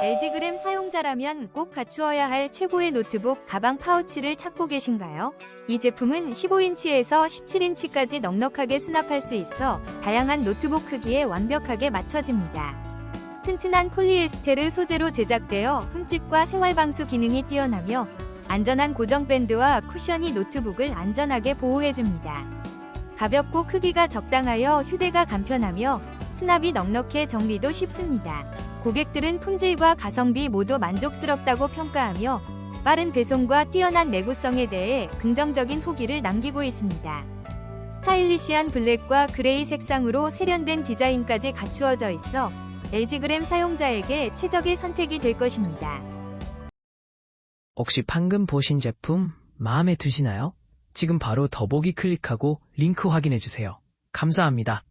LG그램 사용자라면 꼭 갖추어야 할 최고의 노트북 가방 파우치를 찾고 계신가요? 이 제품은 15인치에서 17인치까지 넉넉하게 수납할 수 있어 다양한 노트북 크기에 완벽하게 맞춰집니다. 튼튼한 폴리에스테르 소재로 제작되어 흠집과 생활방수 기능이 뛰어나며 안전한 고정 밴드와 쿠션이 노트북을 안전하게 보호해줍니다. 가볍고 크기가 적당하여 휴대가 간편하며 수납이 넉넉해 정리도 쉽습니다. 고객들은 품질과 가성비 모두 만족스럽다고 평가하며 빠른 배송과 뛰어난 내구성에 대해 긍정적인 후기를 남기고 있습니다. 스타일리시한 블랙과 그레이 색상으로 세련된 디자인까지 갖추어져 있어 LG그램 사용자에게 최적의 선택이 될 것입니다. 혹시 방금 보신 제품 마음에 드시나요? 지금 바로 더보기 클릭하고 링크 확인해 주세요. 감사합니다.